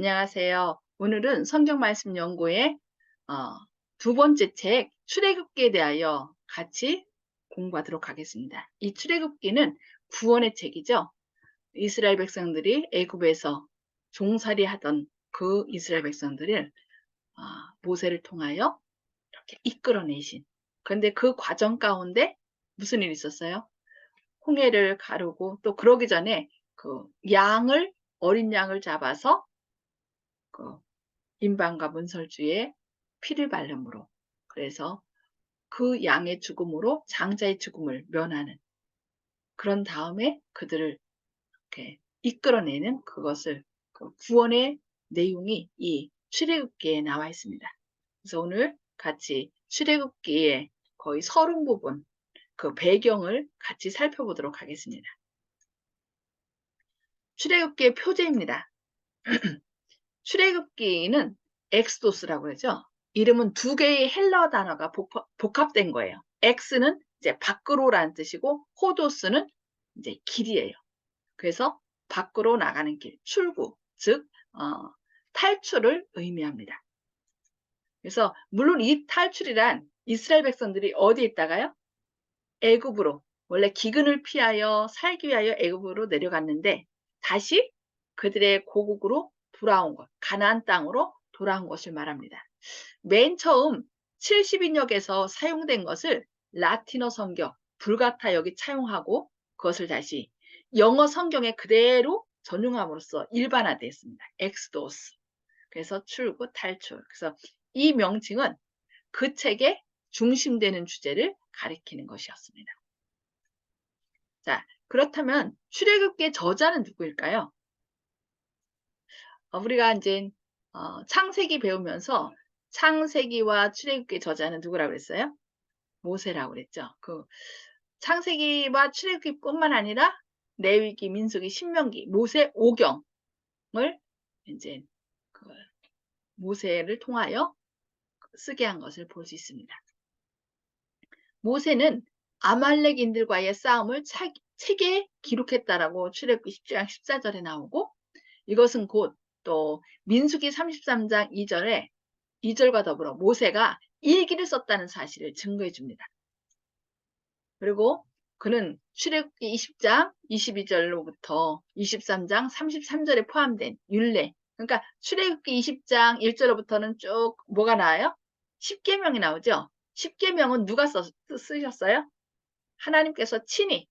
안녕하세요. 오늘은 성경 말씀 연구의 어, 두 번째 책 출애굽기에 대하여 같이 공부하도록 하겠습니다. 이 출애굽기는 구원의 책이죠. 이스라엘 백성들이 애굽에서 종살이 하던 그 이스라엘 백성들을 어, 모세를 통하여 이렇게 이끌어내신. 그런데 그 과정 가운데 무슨 일이 있었어요? 홍해를 가르고 또 그러기 전에 그 양을 어린 양을 잡아서 그 임방과 문설주에 피를 발름으로 그래서 그 양의 죽음으로 장자의 죽음을 면하는 그런 다음에 그들을 이렇게 이끌어내는 그것을 그 구원의 내용이 이 출애굽기에 나와 있습니다. 그래서 오늘 같이 출애굽기의 거의 서른 부분 그 배경을 같이 살펴보도록 하겠습니다. 출애굽기의 표제입니다. 출애굽기는 엑스도스라고 그러죠. 이름은 두 개의 헬러 단어가 복합, 된 거예요. 엑스는 이제 밖으로라는 뜻이고 호도스는 이제 길이에요. 그래서 밖으로 나가는 길, 출구, 즉 어, 탈출을 의미합니다. 그래서 물론 이 탈출이란 이스라엘 백성들이 어디에 있다가요? 애굽으로 원래 기근을 피하여 살기 위하여 애굽으로 내려갔는데 다시 그들의 고국으로 돌아온 것, 가나안 땅으로 돌아온 것을 말합니다. 맨 처음 70인역에서 사용된 것을 라틴어 성경, 불가타 여기 차용하고 그것을 다시 영어 성경에 그대로 전용함으로써 일반화되었습니다. 엑스도스. 그래서 출구, 탈출. 그래서 이 명칭은 그 책의 중심되는 주제를 가리키는 것이었습니다. 자, 그렇다면 출애굽기의 저자는 누구일까요? 어, 우리가 이제 어, 창세기 배우면서 창세기와 출애굽기 저자는 누구라고 그랬어요? 모세라고 그랬죠. 그 창세기와 출애굽기뿐만 아니라 레위기, 민수기, 신명기, 모세 오경을 이제 그 모세를 통하여 쓰게 한 것을 볼 수 있습니다. 모세는 아말렉인들과의 싸움을 책에 기록했다라고 출애굽기 10장 14절에 나오고 이것은 곧 또 민수기 33장 2절에 2절과 더불어 모세가 일기를 썼다는 사실을 증거해 줍니다. 그리고 그는 출애굽기 20장 22절로부터 23장 33절에 포함된 율례 그러니까 출애굽기 20장 1절로부터는 쭉 뭐가 나와요? 10계명이 나오죠. 10계명은 누가 써, 쓰셨어요? 하나님께서 친히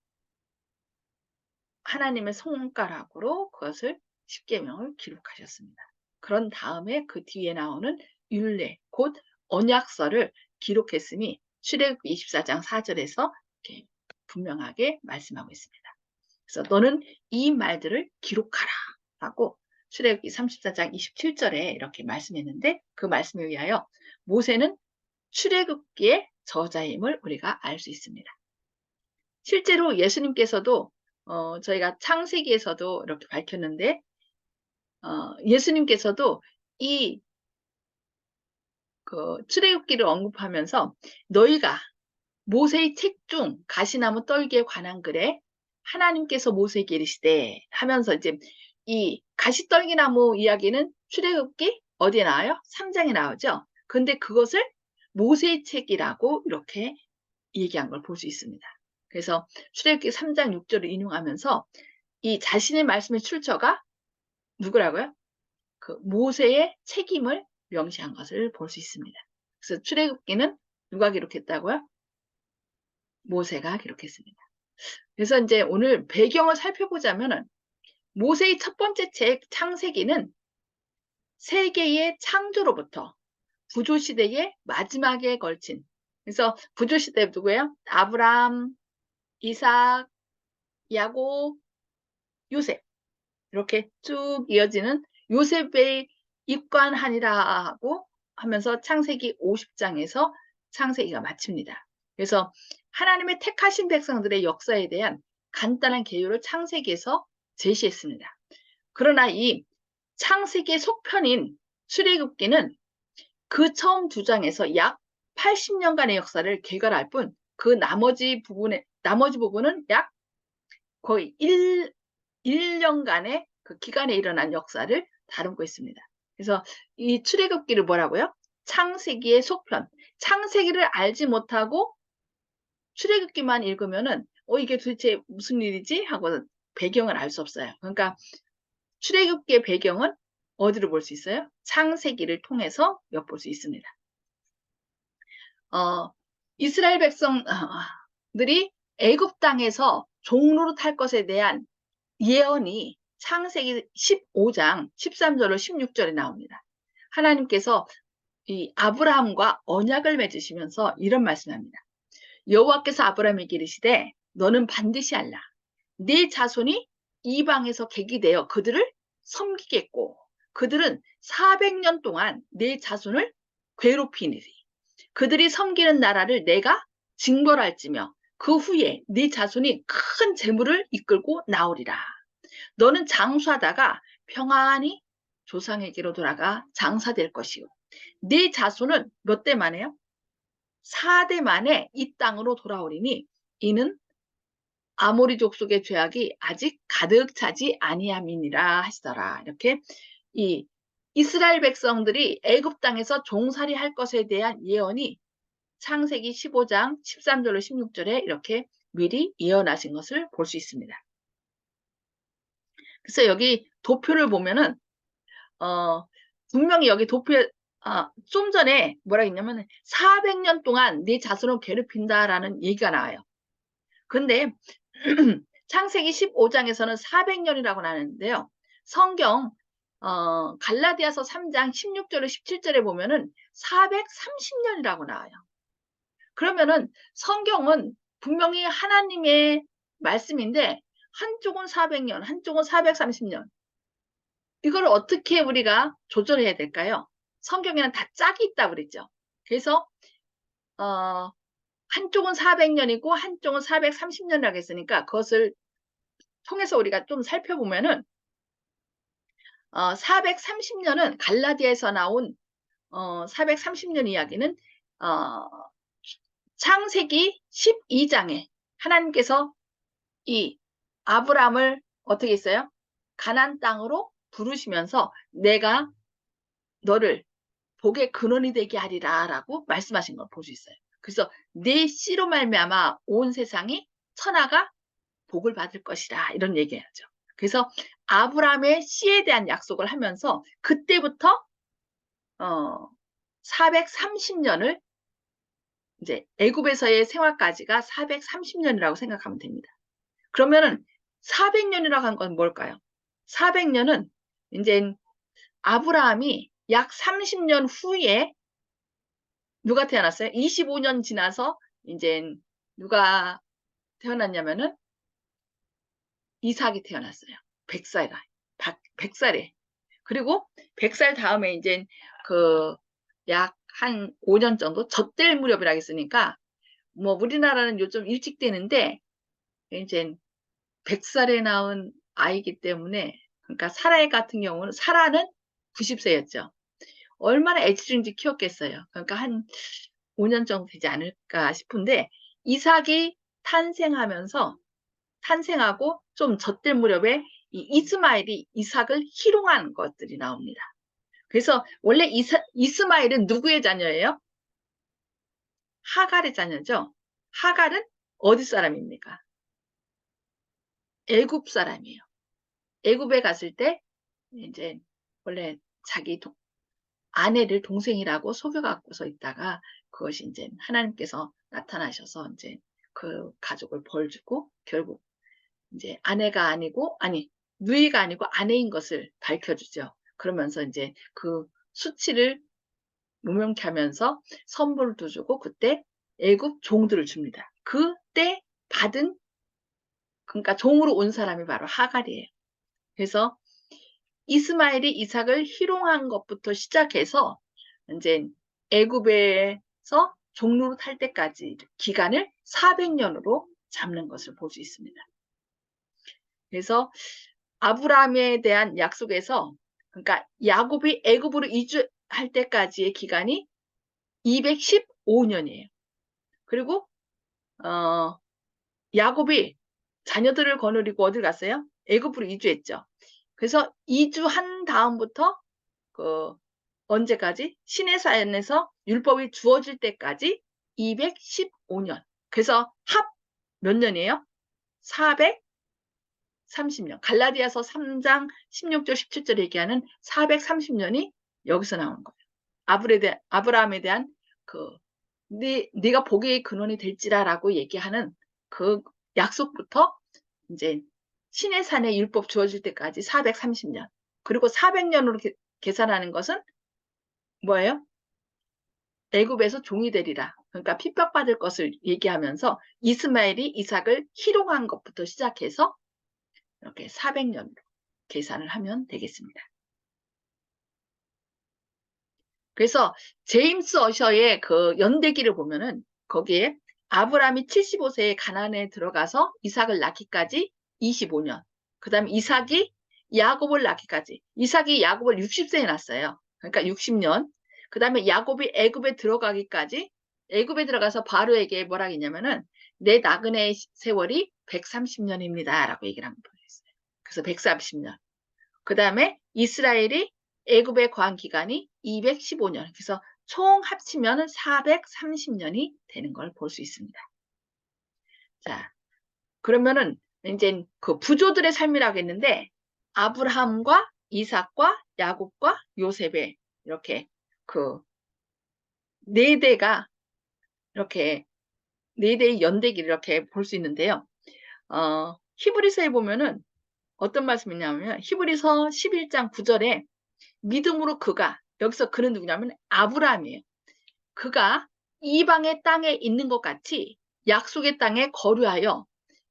하나님의 손가락으로 그것을 십계명을 기록하셨습니다. 그런 다음에 그 뒤에 나오는 율례, 곧 언약서를 기록했으니 출애굽 24장 4절에서 이렇게 분명하게 말씀하고 있습니다. 그래서 너는 이 말들을 기록하라 하고 출애굽기 34장 27절에 이렇게 말씀했는데 그 말씀에 의하여 모세는 출애굽기의 저자임을 우리가 알 수 있습니다. 실제로 예수님께서도 어, 저희가 창세기에서도 이렇게 밝혔는데 어, 예수님께서도 이 그 출애굽기를 언급하면서 너희가 모세의 책 중 가시나무 떨기에 관한 글에 하나님께서 모세에게 이르시되 하면서 이제 이 가시떨기나무 이야기는 출애굽기 어디에 나와요? 3장에 나오죠. 근데 그것을 모세의 책이라고 이렇게 얘기한 걸 볼 수 있습니다. 그래서 출애굽기 3장 6절을 인용하면서 이 자신의 말씀의 출처가 누구라고요? 그 모세의 책임을 명시한 것을 볼 수 있습니다. 그래서 출애굽기는 누가 기록했다고요? 모세가 기록했습니다. 그래서 이제 오늘 배경을 살펴보자면은 모세의 첫 번째 책 창세기는 세계의 창조로부터 구조시대의 마지막에 걸친 그래서 구조시대 누구예요? 아브람, 이삭, 야곱, 요셉 이렇게 쭉 이어지는 요셉의 입관하니라 하고 하면서 창세기 50장에서 창세기가 마칩니다. 그래서 하나님의 택하신 백성들의 역사에 대한 간단한 개요를 창세기에서 제시했습니다. 그러나 이 창세기의 속편인 출애굽기는 그 처음 두 장에서 약 80년간의 역사를 개괄할 뿐 그 나머지 부분에 나머지 부분은 약 거의 1, 1년간의 그 기간에 일어난 역사를 다루고 있습니다. 그래서 이 출애굽기를 뭐라고요? 창세기의 속편. 창세기를 알지 못하고 출애굽기만 읽으면은 어 이게 도대체 무슨 일이지 하고 배경을 알 수 없어요. 그러니까 출애굽기의 배경은 어디로 볼 수 있어요? 창세기를 통해서 엿볼 수 있습니다. 어, 이스라엘 백성들이 애굽 땅에서 종로로 탈 것에 대한 예언이 창세기 15장 13절로 16절에 나옵니다. 하나님께서 이 아브라함과 언약을 맺으시면서 이런 말씀합니다. 여호와께서 아브라함에게 이르시되 너는 반드시 알라. 네 자손이 이방에서 객이 되어 그들을 섬기겠고 그들은 400년 동안 내 자손을 괴롭히니리. 그들이 섬기는 나라를 내가 징벌할지며 그 후에 네 자손이 큰 재물을 이끌고 나오리라. 너는 장수하다가 평안히 조상에게로 돌아가 장사될 것이요. 네 자손은 몇 대 만에요? 4대 만에 이 땅으로 돌아오리니 이는 아모리 족속의 죄악이 아직 가득 차지 아니함이니라 하시더라. 이렇게 이 이스라엘 백성들이 애굽 땅에서 종살이 할 것에 대한 예언이 창세기 15장 13절로 16절에 이렇게 미리 예언하신 것을 볼 수 있습니다. 그래서 여기 도표를 보면은 어 분명히 여기 도표 아, 좀 전에 뭐라 했냐면 400년 동안 네 자손을 괴롭힌다라는 얘기가 나와요. 근데 창세기 15장에서는 400년이라고 나는데요. 성경 어, 갈라디아서 3장 16절에 17절에 보면은 430년이라고 나와요. 그러면은 성경은 분명히 하나님의 말씀인데 한쪽은 400년, 한쪽은 430년. 이걸 어떻게 우리가 조절해야 될까요? 성경에는 다 짝이 있다 그랬죠. 그래서 어, 한쪽은 400년이고 한쪽은 430년이라고 했으니까 그것을 통해서 우리가 좀 살펴보면은 어, 430년은 갈라디아에서 나온 어, 430년 이야기는 어, 창세기 12장에 하나님께서 이 아브람을 어떻게 했어요? 가난 땅으로 부르시면서 내가 너를 복의 근원이 되게 하리라 라고 말씀하신 걸 볼 수 있어요. 그래서 내 씨로 말미암아 온 세상이 천하가 복을 받을 것이라 이런 얘기하죠. 그래서 아브라함의 씨에 대한 약속을 하면서 그때부터 어 430년을 이제 애굽에서의 생활까지가 430년이라고 생각하면 됩니다. 그러면은 400년이라고 한 건 뭘까요? 400년은 이제 아브라함이 약 30년 후에 누가 태어났어요? 25년 지나서 이제 누가 태어났냐면은 이삭이 태어났어요. 100살가. 100살에. 그리고 100살 다음에 이제 그 약한 5년 정도 젖될 무렵이라 했으니까 뭐 우리나라는 요즘 일찍 되는데 이제 100살에 낳은 아이기 때문에 그러니까 사라의 같은 경우는 사라는 90세였죠. 얼마나 애지중지 키웠겠어요. 그러니까 한 5년 정도 되지 않을까 싶은데 이삭이 탄생하면서 탄생하고 좀 젖될 무렵에 이 이스마엘이 이삭을 희롱한 것들이 나옵니다. 그래서 원래 이사, 이스마엘은 누구의 자녀예요? 하갈의 자녀죠. 하갈은 어디 사람입니까? 애굽 사람이에요. 애굽에 갔을 때 이제 원래 자기 도, 아내를 동생이라고 속여갖고서 있다가 그것이 이제 하나님께서 나타나셔서 이제 그 가족을 벌 주고 결국 이제 아내가 아니고 아니 누이가 아니고 아내인 것을 밝혀주죠. 그러면서 이제 그 수치를 무명케 하면서 선물도 주고 그때 애굽 종들을 줍니다. 그때 받은 그러니까 종으로 온 사람이 바로 하갈이에요. 그래서 이스마엘이 이삭을 희롱한 것부터 시작해서 이제 애굽에서 종로로 탈 때까지 기간을 400년으로 잡는 것을 볼 수 있습니다. 그래서 아브라함에 대한 약속에서 그러니까 야곱이 애굽으로 이주할 때까지의 기간이 215년이에요. 그리고 어 야곱이 자녀들을 거느리고 어딜 갔어요? 애굽으로 이주했죠. 그래서 2주 한 다음부터 그 언제까지 신해산에서 율법이 주어질 때까지 215년. 그래서 합 몇 년이에요? 430년. 갈라디아서 3장 16절 17절 얘기하는 430년이 여기서 나오는 거예요. 아브레 대, 아브라함에 대한 그 네, 네가 복의 근원이 될지라라고 얘기하는 그 약속부터 이제 신의 산에 율법 주어질 때까지 430년. 그리고 400년으로 게, 계산하는 것은 뭐예요? 애굽에서 종이 되리라. 그러니까 핍박받을 것을 얘기하면서 이스마엘이 이삭을 희롱한 것부터 시작해서 이렇게 400년으로 계산을 하면 되겠습니다. 그래서 제임스 어셔의 그 연대기를 보면은 거기에 아브라함이 75세에 가나안에 들어가서 이삭을 낳기까지 25년. 그 다음에 이삭이 야곱을 낳기까지. 이삭이 야곱을 60세에 낳았어요. 그러니까 60년. 그 다음에 야곱이 애굽에 들어가기까지 애굽에 들어가서 바로에게 뭐라 했냐면은 내 나그네의 세월이 130년입니다. 라고 얘기를 한번 보냈어요. 그래서 130년. 그 다음에 이스라엘이 애굽에 거한 기간이 215년. 그래서 총 합치면 430년이 되는 걸 볼 수 있습니다. 자, 그러면은 이제 그 부조들의 삶이라고 했는데 아브라함과 이삭과 야곱과 요셉의 이렇게 그 네 대가 이렇게 네 대의 연대기를 이렇게 볼 수 있는데요. 어, 히브리서에 보면은 어떤 말씀이냐면 히브리서 11장 9절에 믿음으로 그가 여기서 그는 누구냐면 아브라함이에요. 그가 이방의 땅에 있는 것 같이 약속의 땅에 거류하여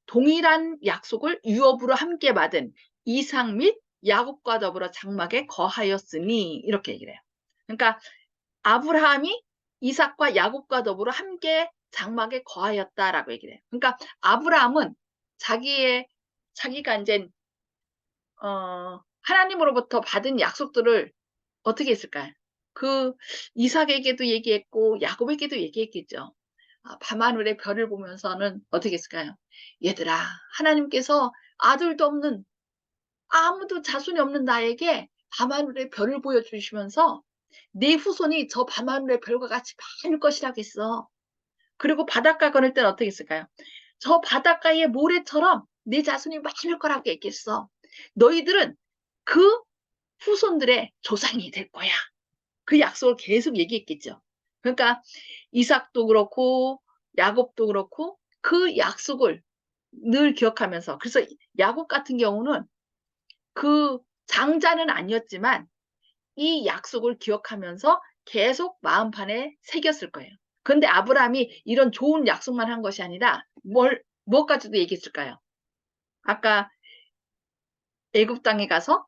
동일한 약속을 유업으로 함께 받은 이삭 및 야곱과 더불어 장막에 거하였으니 이렇게 얘기를 해요. 그러니까 아브라함이 이삭과 야곱과 더불어 함께 장막에 거하였다라고 얘기를 해요. 그러니까 아브라함은 자기의 자기가 이제 어, 하나님으로부터 받은 약속들을 어떻게 했을까요? 그 이삭에게도 얘기했고 야곱에게도 얘기했겠죠. 아, 밤하늘의 별을 보면서는 어떻게 했을까요? 얘들아 하나님께서 아들도 없는 아무도 자손이 없는 나에게 밤하늘의 별을 보여주시면서 내 후손이 저 밤하늘의 별과 같이 많을 것이라고 했어. 그리고 바닷가 걸을 때는 어떻게 했을까요? 저 바닷가의 모래처럼 내 자손이 많을 거라고 얘기했어. 너희들은 그 후손들의 조상이 될 거야. 그 약속을 계속 얘기했겠죠. 그러니까 이삭도 그렇고 야곱도 그렇고 그 약속을 늘 기억하면서 그래서 야곱 같은 경우는 그 장자는 아니었지만 이 약속을 기억하면서 계속 마음판에 새겼을 거예요. 근데 아브라함이 이런 좋은 약속만 한 것이 아니라 뭘 뭐까지도 얘기했을까요? 아까 애굽 땅에 가서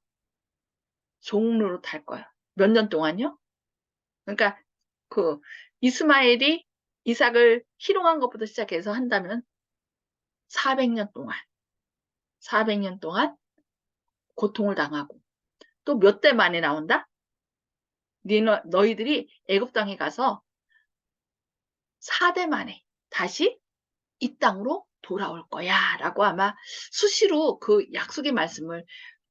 종로로 탈 거야. 몇 년 동안요? 그러니까 그 이스마엘이 이삭을 희롱한 것부터 시작해서 한다면 400년 동안 400년 동안 고통을 당하고 또 몇 대 만에 나온다? 니너, 너희들이 애굽 땅에 가서 4대 만에 다시 이 땅으로 돌아올 거야 라고 아마 수시로 그 약속의 말씀을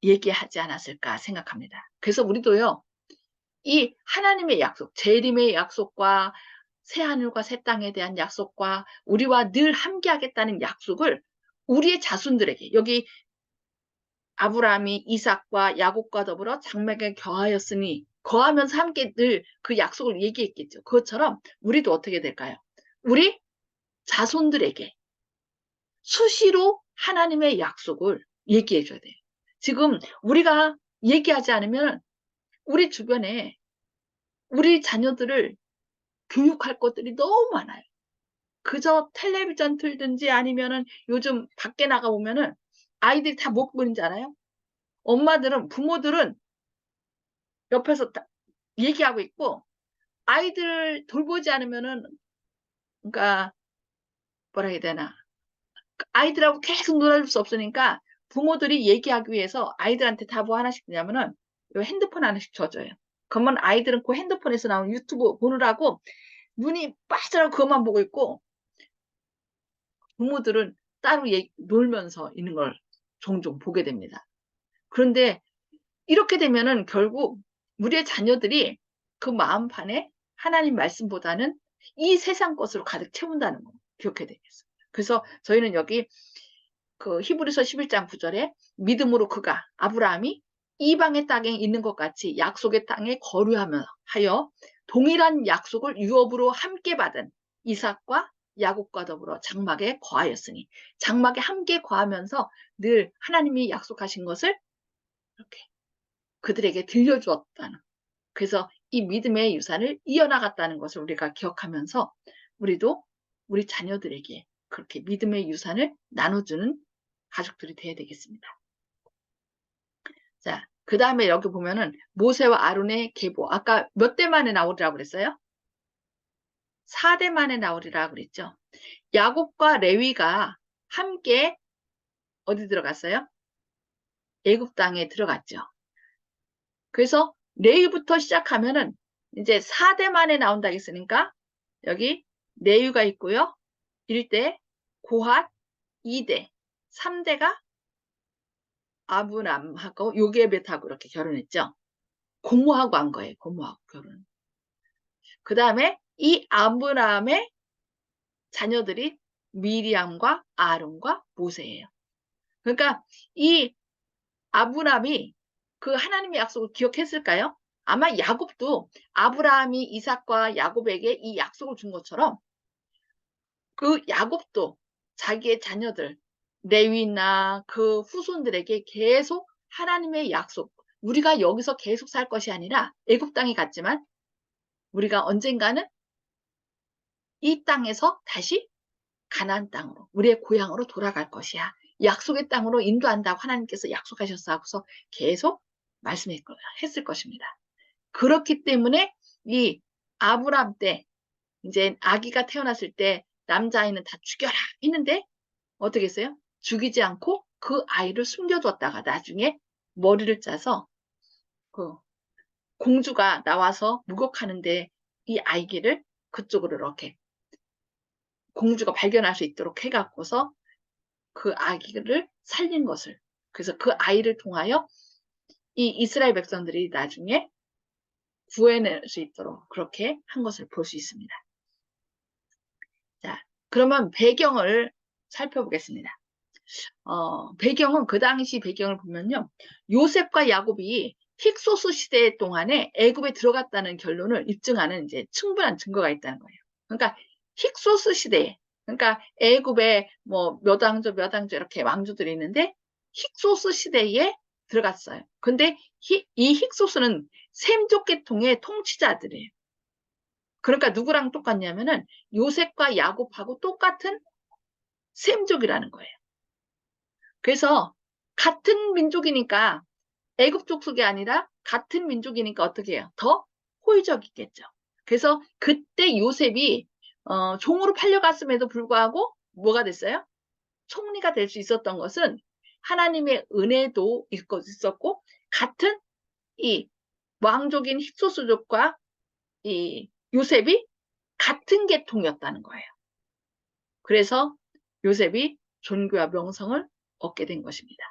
얘기하지 않았을까 생각합니다. 그래서 우리도요, 이 하나님의 약속, 재림의 약속과 새하늘과 새 땅에 대한 약속과 우리와 늘 함께 하겠다는 약속을 우리의 자손들에게 여기 아브라함이 이삭과 야곱과 더불어 장막에 거하였으니 거하면서 함께 늘 그 약속을 얘기했겠죠. 그것처럼 우리도 어떻게 될까요? 우리 자손들에게 수시로 하나님의 약속을 얘기해 줘야 돼요. 지금 우리가 얘기하지 않으면 우리 주변에 우리 자녀들을 교육할 것들이 너무 많아요. 그저 텔레비전 틀든지 아니면은 요즘 밖에 나가 보면은 아이들이 다못 보는지 알아요? 엄마들은 부모들은 옆에서 얘기하고 있고 아이들 돌보지 않으면은 그러니까 뭐라 해야 되나 아이들하고 계속 놀아줄 수 없으니까 부모들이 얘기하기 위해서 아이들한테 다 뭐 하나씩 주냐면은 핸드폰 하나씩 줘줘요. 그러면 아이들은 그 핸드폰에서 나온 유튜브 보느라고 눈이 빠져라 그것만 보고 있고 부모들은 따로 놀면서 있는 걸 종종 보게 됩니다. 그런데 이렇게 되면은 결국 우리의 자녀들이 그 마음판에 하나님 말씀보다는 이 세상 것으로 가득 채운다는 거 기억해야 되겠습니다. 그래서 저희는 여기 그 히브리서 11장 9절에 믿음으로 그가 아브라함이 이방의 땅에 있는 것 같이 약속의 땅에 거류하며 하여 동일한 약속을 유업으로 함께 받은 이삭과 야곱과 더불어 장막에 거하였으니 장막에 함께 거하면서 늘 하나님이 약속하신 것을 이렇게 그들에게 들려주었다는 그래서 이 믿음의 유산을 이어나갔다는 것을 우리가 기억하면서 우리도 우리 자녀들에게 그렇게 믿음의 유산을 나눠주는 가족들이 돼야 되겠습니다. 자, 그 다음에 여기 보면은 모세와 아론의 계보. 아까 몇 대 만에 나오리라고 그랬어요? 4대 만에 나오리라고 그랬죠. 야곱과 레위가 함께 어디 들어갔어요? 애굽 땅에 들어갔죠. 그래서 레위부터 시작하면은 이제 4대 만에 나온다 했으니까 여기 레위가 있고요. 1대, 고핫, 2대, 3대가 아브람하고 요게벳하고 이렇게 결혼했죠. 고모하고 한 거예요. 고모하고 결혼. 그 다음에 이 아브람의 자녀들이 미리암과 아론과 모세예요. 그러니까 이 아브람이 그 하나님의 약속을 기억했을까요? 아마 야곱도 아브라함이 이삭과 야곱에게 이 약속을 준 것처럼 그 야곱도 자기의 자녀들 레위나 그 후손들에게 계속 하나님의 약속 우리가 여기서 계속 살 것이 아니라 애굽 땅에 갔지만 우리가 언젠가는 이 땅에서 다시 가나안 땅으로 우리의 고향으로 돌아갈 것이야. 약속의 땅으로 인도한다고 하나님께서 약속하셨어 하고서 계속 말씀했을 것입니다. 그렇기 때문에 이 아브람 때 이제 아기가 태어났을 때 남자아이는 다 죽여라 했는데 어떻게 했어요? 죽이지 않고 그 아이를 숨겨뒀다가 나중에 머리를 짜서 그 공주가 나와서 목욕하는데 이 아이기를 그쪽으로 이렇게 공주가 발견할 수 있도록 해갖고서 그 아기를 살린 것을 그래서 그 아이를 통하여 이 이스라엘 백성들이 나중에 구해낼 수 있도록 그렇게 한 것을 볼 수 있습니다. 자, 그러면 배경을 살펴보겠습니다. 어, 배경은 그 당시 배경을 보면요. 요셉과 야곱이 힉소스 시대 동안에 애굽에 들어갔다는 결론을 입증하는 이제 충분한 증거가 있다는 거예요. 그러니까 힉소스 시대에 그러니까 애굽에 뭐 몇 왕조 몇 왕조 이렇게 왕조들이 있는데 힉소스 시대에 들어갔어요. 근데 히, 이 힉소스는 셈족 계통의 통치자들이에요. 그러니까 누구랑 똑같냐면은 요셉과 야곱하고 똑같은 셈족이라는 거예요. 그래서 같은 민족이니까 애굽 족속이 아니라 같은 민족이니까 어떻게 해요? 더 호의적이겠죠. 그래서 그때 요셉이 어, 종으로 팔려갔음에도 불구하고 뭐가 됐어요? 총리가 될 수 있었던 것은 하나님의 은혜도 있었고 같은 이 왕족인 힙소스족과 이 요셉이 같은 계통이었다는 거예요. 그래서 요셉이 존귀와 명성을 얻게 된 것입니다.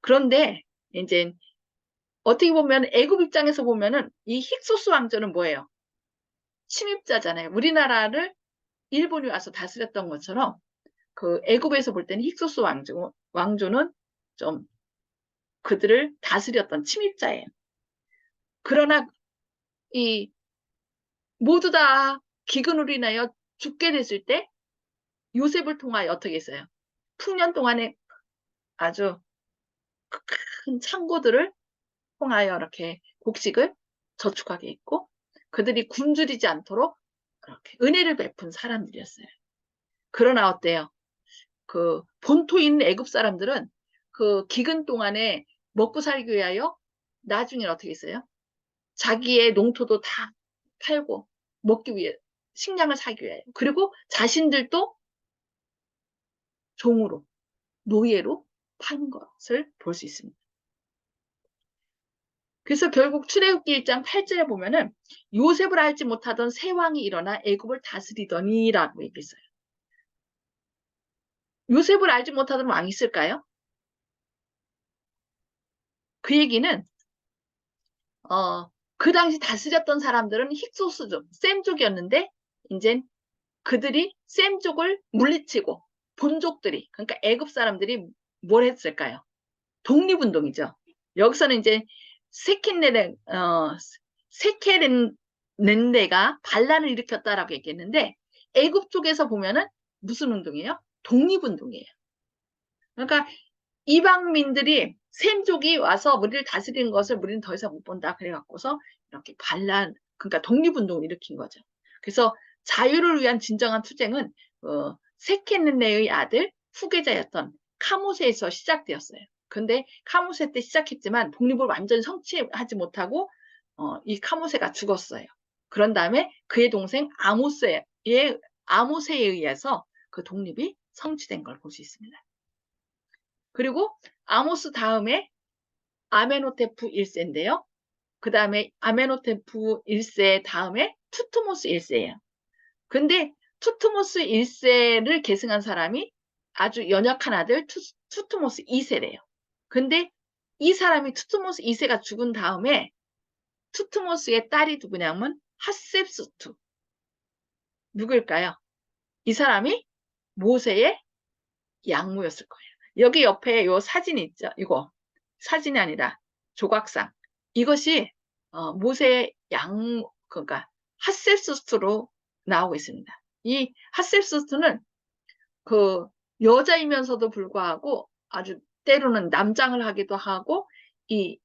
그런데 이제 어떻게 보면 애굽 입장에서 보면은 이 힉소스 왕조는 뭐예요? 침입자잖아요. 우리나라를 일본이 와서 다스렸던 것처럼 그 애굽에서 볼 때는 힉소스 왕조, 왕조는 좀 그들을 다스렸던 침입자예요. 그러나 이 모두 다 기근으로 인하여 죽게 됐을 때 요셉을 통하여 어떻게 했어요? 풍년 동안에 아주 큰 창고들을 통하여 이렇게 곡식을 저축하게 했고 그들이 굶주리지 않도록 그렇게 은혜를 베푼 사람들이었어요. 그러나 어때요? 그 본토 있는 애굽 사람들은 그 기근 동안에 먹고 살기 위하여 나중에 어떻게 했어요? 자기의 농토도 다 팔고 먹기 위해 식량을 사기 위하여 그리고 자신들도 종으로 노예로 판 것을 볼 수 있습니다. 그래서 결국 출애굽기 1장 8절에 보면은 요셉을 알지 못하던 세 왕이 일어나 애굽을 다스리더니라고 얘기했어요. 요셉을 알지 못하던 왕이 있을까요? 그 얘기는 어, 그 당시 다스렸던 사람들은 힉소스족, 셈족이었는데 이제 그들이 셈족을 물리치고 본족들이 그러니까 애굽 사람들이 뭘 했을까요? 독립운동이죠. 여기서는 이제 세켄네레 어, 세케렌넨데가 반란을 일으켰다라고 얘기했는데 애굽 쪽에서 보면은 무슨 운동이에요? 독립운동이에요. 그러니까 이방민들이 셈족이 와서 우리를 다스리는 것을 우리는 더 이상 못 본다 그래갖고서 이렇게 반란 그러니까 독립운동을 일으킨 거죠. 그래서 자유를 위한 진정한 투쟁은 어, 세케네의 아들 후계자였던 카모세에서 시작되었어요. 근데 카모세 때 시작했지만 독립을 완전히 성취하지 못하고 어, 이 카모세가 죽었어요. 그런 다음에 그의 동생 아모세의 아모세에 의해서 그 독립이 성취된 걸 볼 수 있습니다. 그리고 아모스 다음에 아메노테프 1세인데요. 그 다음에 아메노테프 1세 다음에 투트모스 1세예요. 근데 투트모스 1세를 계승한 사람이 아주 연약한 아들 투, 투트모스 2세래요. 근데 이 사람이 투트모스 2세가 죽은 다음에 투트모스의 딸이 누구냐면 하셉스투. 누굴까요? 이 사람이 모세의 양무였을 거예요. 여기 옆에 요 사진 있죠? 이거 사진이 아니라 조각상. 이것이 어, 모세의 양 그러니까 하셉스투로 나오고 있습니다. 이 하셉스투는 그 여자이면서도 불구하고 아주 때로는 남장을 하기도 하고 이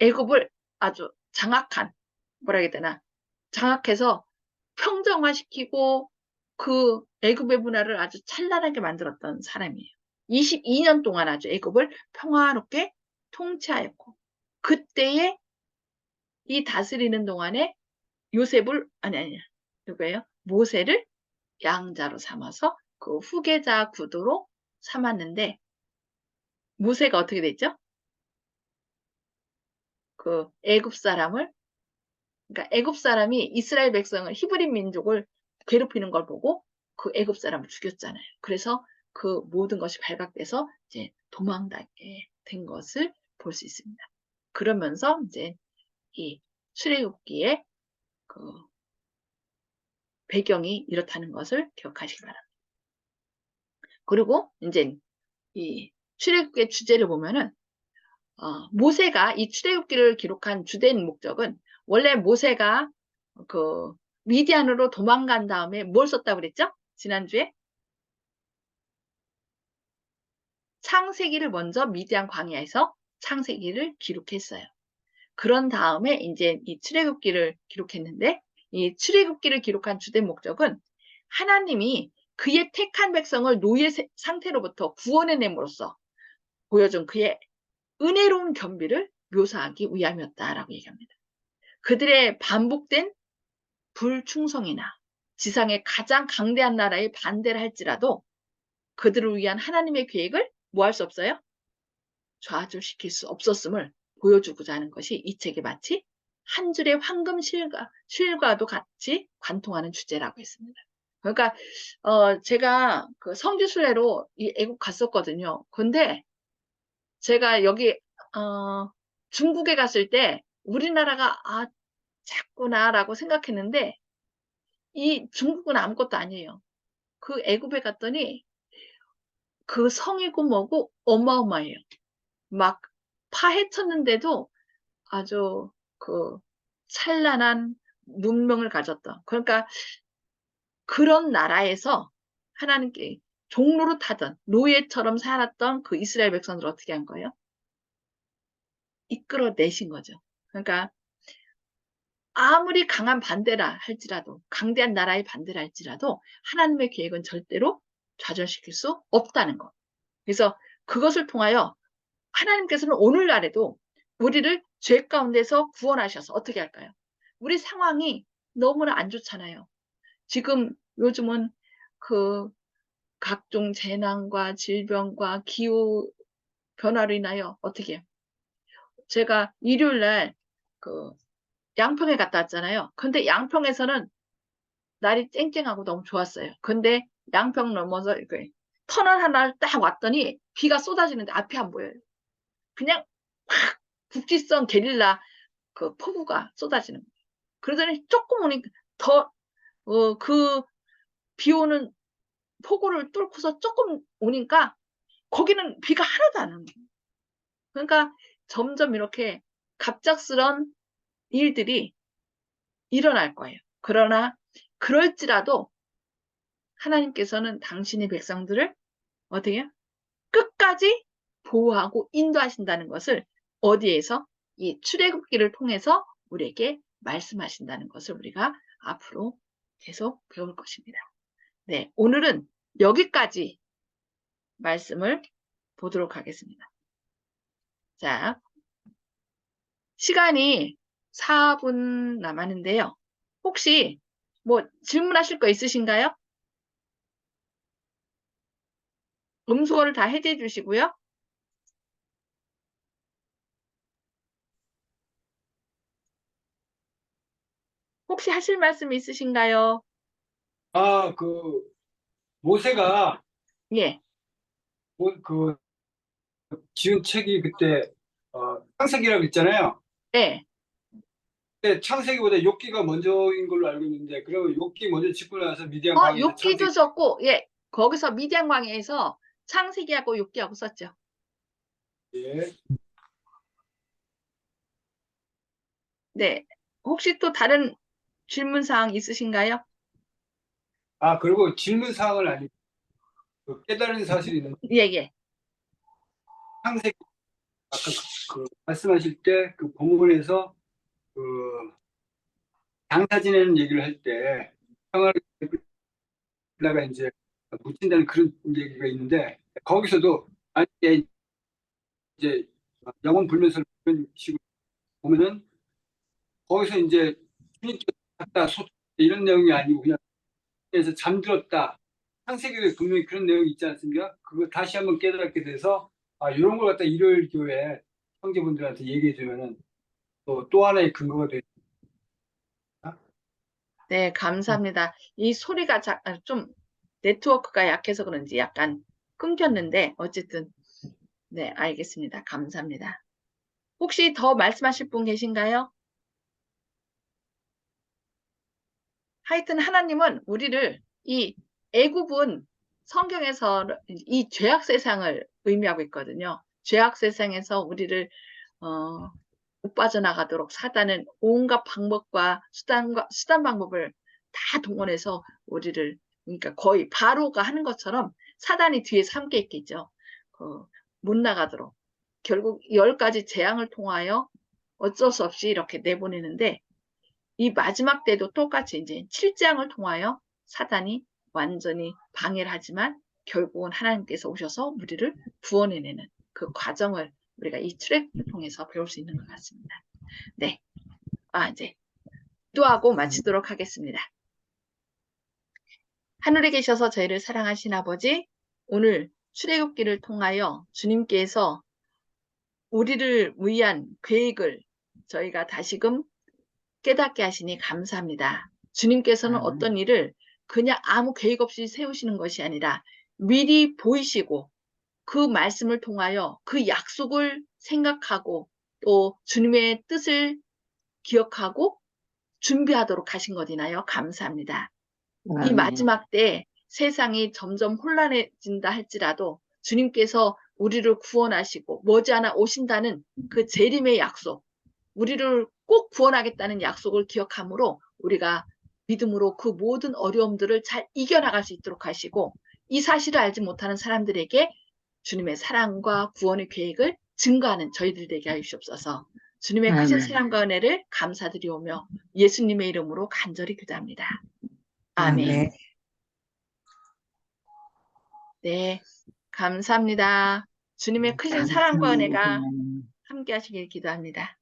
애굽을 아주 장악한 뭐라 해야 되나 장악해서 평정화시키고 그 애굽의 문화를 아주 찬란하게 만들었던 사람이에요. 22년 동안 아주 애굽을 평화롭게 통치하였고 그때에 이 다스리는 동안에 요셉을 아니 아니 누구예요? 모세를 양자로 삼아서 그 후계자 구도로 삼았는데 모세가 어떻게 됐죠? 그 애굽 사람을 그러니까 애굽 사람이 이스라엘 백성을 히브리 민족을 괴롭히는 걸 보고 그 애굽 사람을 죽였잖아요. 그래서 그 모든 것이 발각돼서 이제 도망가게 된 것을 볼 수 있습니다. 그러면서 이제 이 출애굽기의 그 배경이 이렇다는 것을 기억하시기 바랍니다. 그리고 이제 이 출애굽기의 주제를 보면은 어, 모세가 이 출애굽기를 기록한 주된 목적은 원래 모세가 그 미디안으로 도망간 다음에 뭘 썼다고 그랬죠? 지난주에 창세기를 먼저 미디안 광야에서 창세기를 기록했어요. 그런 다음에 이제 이 출애굽기를 기록했는데 이 출애굽기를 기록한 주된 목적은 하나님이 그의 택한 백성을 노예 상태로부터 구원해냄으로써 보여준 그의 은혜로운 겸비를 묘사하기 위함이었다라고 얘기합니다. 그들의 반복된 불충성이나 지상의 가장 강대한 나라의 반대를 할지라도 그들을 위한 하나님의 계획을 뭐 할 수 없어요? 좌절시킬 수 없었음을 보여주고자 하는 것이 이 책이 마치 한 줄의 황금 실과, 실과도 같이 관통하는 주제라고 했습니다. 그러니까 어 제가 그 성지순례로 이 애국 갔었거든요. 근데 제가 여기 어 중국에 갔을 때 우리나라가 아 작구나라고 생각했는데 이 중국은 아무것도 아니에요. 그 애굽에 갔더니 그 성이고 뭐고 어마어마해요. 막 파헤쳤는데도 아주 그 찬란한 문명을 가졌다. 그러니까 그런 나라에서 하나님께 종로로 타던 노예처럼 살았던 그 이스라엘 백성들을 어떻게 한 거예요? 이끌어내신 거죠. 그러니까 아무리 강한 반대라 할지라도 강대한 나라의 반대라 할지라도 하나님의 계획은 절대로 좌절시킬 수 없다는 것. 그래서 그것을 통하여 하나님께서는 오늘날에도 우리를 죄 가운데서 구원하셔서 어떻게 할까요? 우리 상황이 너무나 안 좋잖아요. 지금 요즘은 그 각종 재난과 질병과 기후 변화로 인하여 어떻게 제가 일요일 날그 양평에 갔다 왔잖아요. 근데 양평에서는 날이 쨍쨍하고 너무 좋았어요. 근데 양평 넘어서 이렇게 터널 하나를 딱 왔더니 비가 쏟아지는데 앞이 안 보여요. 그냥 확 국지성 게릴라 그 폭우가 쏟아지는 거예요. 그러더니 조금 오니까 더, 어, 그, 비 오는 폭우를 뚫고서 조금 오니까 거기는 비가 하나도 안 오는 거예요. 그러니까 점점 이렇게 갑작스런 일들이 일어날 거예요. 그러나 그럴지라도 하나님께서는 당신의 백성들을 어떻게 해요? 끝까지 보호하고 인도하신다는 것을 어디에서 이 출애굽기를 통해서 우리에게 말씀하신다는 것을 우리가 앞으로 계속 배울 것입니다. 네, 오늘은 여기까지 말씀을 보도록 하겠습니다. 자, 시간이 4분 남았는데요. 혹시 뭐 질문하실 거 있으신가요? 음소거를 다 해제해 주시고요. 혹시 하실 말씀 있으신가요? 아, 그, 모세가, 예, 뭐, 그, 지은 책이 그때, 어, 창세기라고 했잖아요. 네, 근데 창세기보다 욥기가 먼저인 걸로 알고 있는데, 그러면 욥기 먼저 짓고 나서 미디안 어, 광에서 욥기도 썼고, 예, 거기서 미디안 광야에서 창세기하고 욥기하고 썼죠. 예. 네, 혹시 또 다른 질문 사항 있으신가요? 아, 그리고 질문 사항은 아니고, 그 깨달은 사실이 있는 예, 예. 창세기, 아까 그, 그 말씀하실 때 그 본문에서 그 장사 지내는 얘기를 할 때 평화를 나가 이제 묻힌다는 그런 얘기가 있는데 거기서도 이제 영혼 불면서 그런 식으로 보면은 거기서 이제 갔다 소 이런 내용이 아니고 그냥 그래서 잠들었다 창세기에 분명히 그런 내용이 있지 않습니까? 그거 다시 한번 깨닫게 돼서 아 이런 걸 갖다 일요일 교회 형제분들한테 얘기해 주면은 또 또 하나의 근거가 돼. 네, 감사합니다. 이 소리가 자, 아, 좀 네트워크가 약해서 그런지 약간 끊겼는데 어쨌든 네, 알겠습니다. 감사합니다. 혹시 더 말씀하실 분 계신가요? 하여튼 하나님은 우리를 이 애굽은 성경에서 이 죄악 세상을 의미하고 있거든요. 죄악 세상에서 우리를 어, 못 빠져나가도록 사단은 온갖 방법과 수단과 수단 방법을 다 동원해서 우리를 그러니까 거의 바로가 하는 것처럼 사단이 뒤에서 함께 있겠죠. 그, 못 나가도록 결국 열 가지 재앙을 통하여 어쩔 수 없이 이렇게 내보내는데 이 마지막 때도 똑같이 이제 7장을 통하여 사단이 완전히 방해를 하지만 결국은 하나님께서 오셔서 우리를 구원해내는 그 과정을 우리가 이 트랙을 통해서 배울 수 있는 것 같습니다. 네. 아, 이제 기도하고 마치도록 하겠습니다. 하늘에 계셔서 저희를 사랑하신 아버지, 오늘 출애굽기를 통하여 주님께서 우리를 위한 계획을 저희가 다시금 깨닫게 하시니 감사합니다. 주님께서는 아멘. 어떤 일을 그냥 아무 계획 없이 세우시는 것이 아니라 미리 보이시고 그 말씀을 통하여 그 약속을 생각하고 또 주님의 뜻을 기억하고 준비하도록 하신 것이나요? 감사합니다. 이 아멘. 마지막 때 세상이 점점 혼란해진다 할지라도 주님께서 우리를 구원하시고 머지않아 오신다는 그 재림의 약속, 우리를 꼭 구원하겠다는 약속을 기억함으로 우리가 믿음으로 그 모든 어려움들을 잘 이겨나갈 수 있도록 하시고 이 사실을 알지 못하는 사람들에게 주님의 사랑과 구원의 계획을 증거하는 저희들 되게 하시옵소서. 주님의 크신 아멘. 사랑과 은혜를 감사드리오며 예수님의 이름으로 간절히 기도합니다. 아멘. 아멘. 네, 감사합니다. 주님의 크신 사랑과 은혜가 함께 하시길 기도합니다.